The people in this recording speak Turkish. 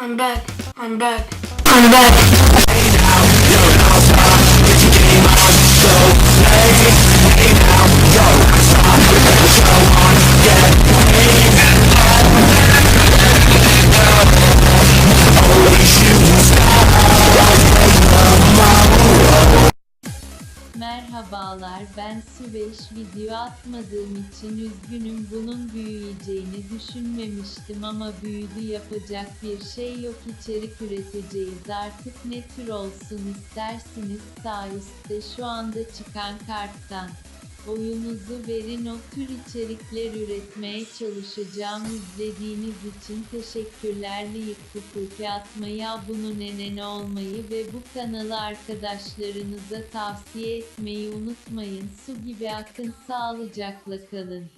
I'm back. I'm back. I'm back. Merhabalar ben Süveyş. Video atmadığım için üzgünüm. Bunun büyüyeceğini düşünmemiştim ama büyüdü yapacak bir şey yok. İçerik üreteceğiz. Artık ne tür olsun istersiniz? Sağ üstte şu anda çıkan karttan. Oyunuzu verin o tür içerikler üretmeye çalışacağım. İzlediğiniz için teşekkürler. Layık hukuki atmayı, abone nenen olmayı ve bu kanalı arkadaşlarınıza tavsiye etmeyi unutmayın. Su gibi akın sağlıcakla kalın.